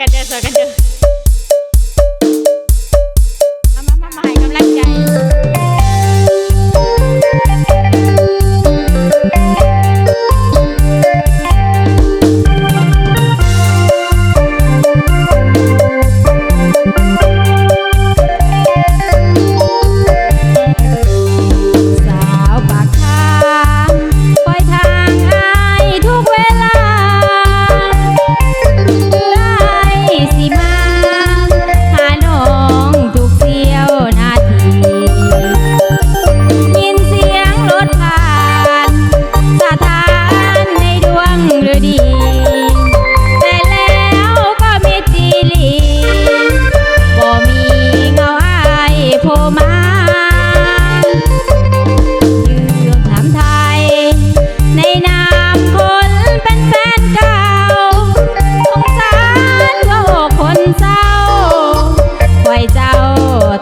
กันเด้อสวยกันเด้อมามามามาให้กำลังใจ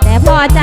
แต่พอใจ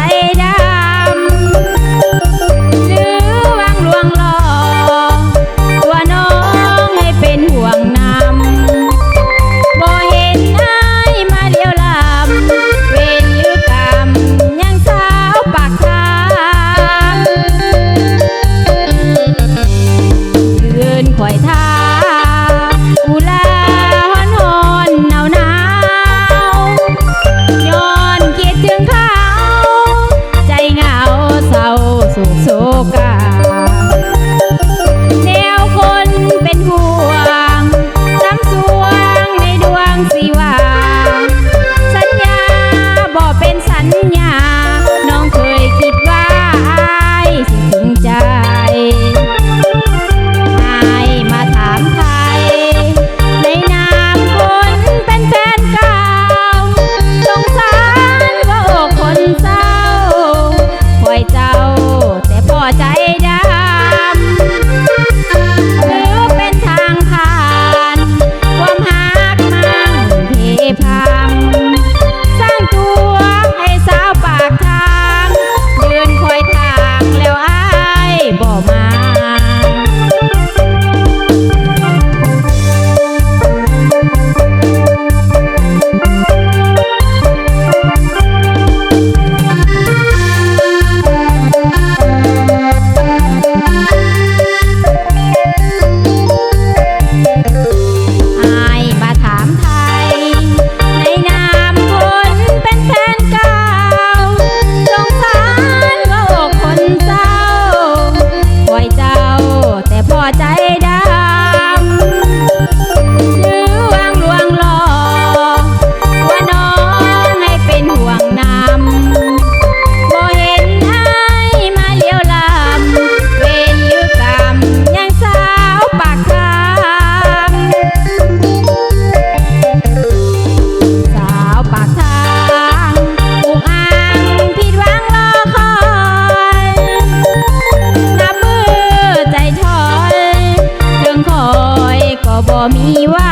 มีว่า